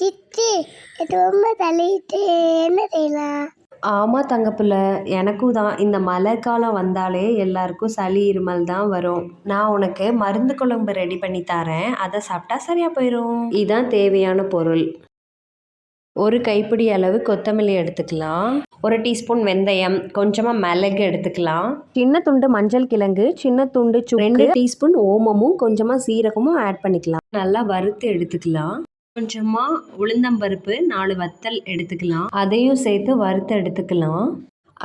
சித்தி இது ரொம்ப தலையிட்டு என்ன செய்யலாம் ஆமாம் தங்கப்பிள்ள எனக்கும் தான். இந்த மழை காலம் வந்தாலே எல்லாருக்கும் சளி இருமல் தான் வரும். நான் உனக்கு மருந்து குழம்பு ரெடி பண்ணி தரேன். அதை சாப்பிட்டா சரியாக போயிடும் இதான் தேவையான பொருள். ஒரு கைப்பிடி அளவு கொத்தமல்லி எடுத்துக்கலாம். ஒரு டீஸ்பூன் வெந்தயம். கொஞ்சமாக மிளகு எடுத்துக்கலாம். சின்ன துண்டு மஞ்சள் கிழங்கு சின்ன துண்டு ரெண்டு டீஸ்பூன் ஓமமும் கொஞ்சமாக சீரகமும் ஆட் பண்ணிக்கலாம். நல்லா வறுத்து எடுத்துக்கலாம். கொஞ்சமாக உளுந்தம்பருப்பு நாலு வத்தல் எடுத்துக்கலாம். அதையும் சேர்த்து வறுத்து எடுத்துக்கலாம்.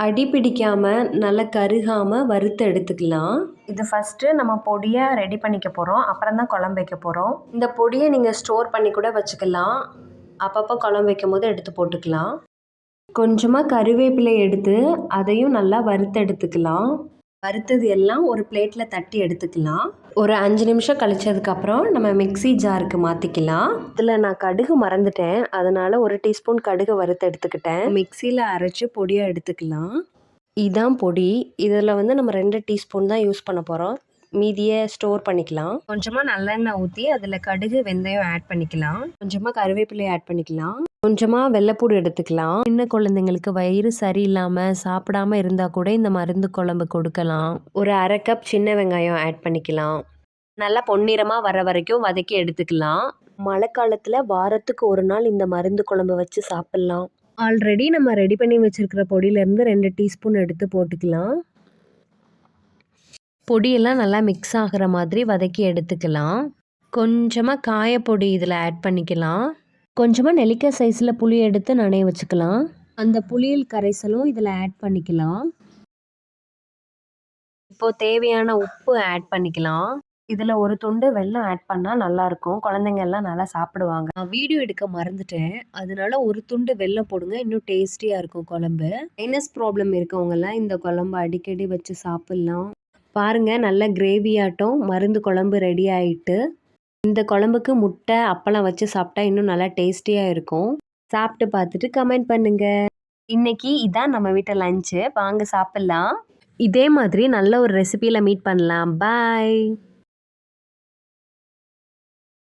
அடி பிடிக்காமல் நல்லா கருகாமல் வறுத்து எடுத்துக்கலாம். இது ஃபஸ்ட்டு நம்ம பொடியை ரெடி பண்ணிக்க போகிறோம் அப்புறம் தான் குழம்பு வைக்க போகிறோம் இந்த பொடியை நீங்கள் ஸ்டோர் பண்ணி கூட வச்சுக்கலாம். அப்பப்போ குழம்பு வைக்கும் போது எடுத்து போட்டுக்கலாம். கொஞ்சமாக கருவேப்பிலை எடுத்து அதையும் நல்லா வறுத்து எடுத்துக்கலாம். வறுத்தது எல்லாம் ஒரு பிளேட்டில் தட்டி எடுத்துக்கலாம். ஒரு அஞ்சு நிமிஷம் கழிச்சதுக்கப்புறம் நம்ம மிக்ஸி ஜாருக்கு மாற்றிக்கலாம் இதில் நான் கடுகு மறந்துட்டேன். அதனால் ஒரு டீஸ்பூன் கடுகு வறுத்து எடுத்துக்கிட்டேன். மிக்சியில் அரைச்சி பொடியாக எடுத்துக்கலாம். இதான் பொடி. இதில் வந்து நம்ம ரெண்டு டீஸ்பூன் தான் யூஸ் பண்ண போகிறோம் மீதியை ஸ்டோர் பண்ணிக்கலாம். கொஞ்சமாக நல்லெண்ணெய் ஊற்றி அதில் கடுகு வெந்தயம் ஆட் பண்ணிக்கலாம். கொஞ்சமாக கருவேப்பிலையை ஆட் பண்ணிக்கலாம். கொஞ்சமாக வெள்ளைப்பூடு எடுத்துக்கலாம். சின்ன குழந்தைங்களுக்கு வயிறு சரியில்லாமல் சாப்பிடாம இருந்தால் கூட இந்த மருந்து குழம்பு கொடுக்கலாம். ஒரு அரை கப் சின்ன வெங்காயம் ஆட் பண்ணிக்கலாம். நல்லா பொன்னிறமாக வர வரைக்கும் வதக்கி எடுத்துக்கலாம். மழை காலத்தில் வாரத்துக்கு ஒரு நாள் இந்த மருந்து குழம்பு வச்சு சாப்பிட்லாம். ஆல்ரெடி நம்ம ரெடி பண்ணி வச்சுருக்கிற பொடியிலேருந்து ரெண்டு டீஸ்பூன் எடுத்து போட்டுக்கலாம். பொடியெல்லாம் நல்லா மிக்ஸ் ஆகிற மாதிரி வதக்கி எடுத்துக்கலாம். கொஞ்சமாக காயப்பொடி இதில் ஆட் பண்ணிக்கலாம். கொஞ்சமாக நெல்லிக்காய் சைஸில் புளி எடுத்து நனைய வச்சுக்கலாம். அந்த புளியல் கரைசலும் இதில் ஆட் பண்ணிக்கலாம். இப்போது தேவையான உப்பு ஆட் பண்ணிக்கலாம். இதில் ஒரு துண்டு வெல்லம் ஆட் பண்ணால் நல்லாயிருக்கும் குழந்தைங்க எல்லாம் நல்லா சாப்பிடுவாங்க. நான் வீடியோ எடுக்க மறந்துட்டேன். அதனால ஒரு துண்டு வெல்லம் போடுங்க. இன்னும் டேஸ்டியாக இருக்கும் குழம்பு. மைனஸ் ப்ராப்ளம் இருக்கவங்கெல்லாம் இந்த குழம்பு அடிக்கடி வச்சு சாப்பிட்லாம். பாருங்க நல்ல கிரேவியாட்டம் மருந்து குழம்பு ரெடி ஆயிட்டு இந்த குழம்புக்கு முட்டை அப்பளம் வச்சு சாப்பிட்டா இன்னும் நல்லா டேஸ்டியாக இருக்கும். சாப்பிட்டு பார்த்துட்டு கமெண்ட் பண்ணுங்க. இன்னைக்கு இதான் நம்ம வீட்டை லஞ்சு. வாங்க சாப்பிட்லாம். இதே மாதிரி நல்ல ஒரு ரெசிபியில் மீட் பண்ணலாம். பாய்.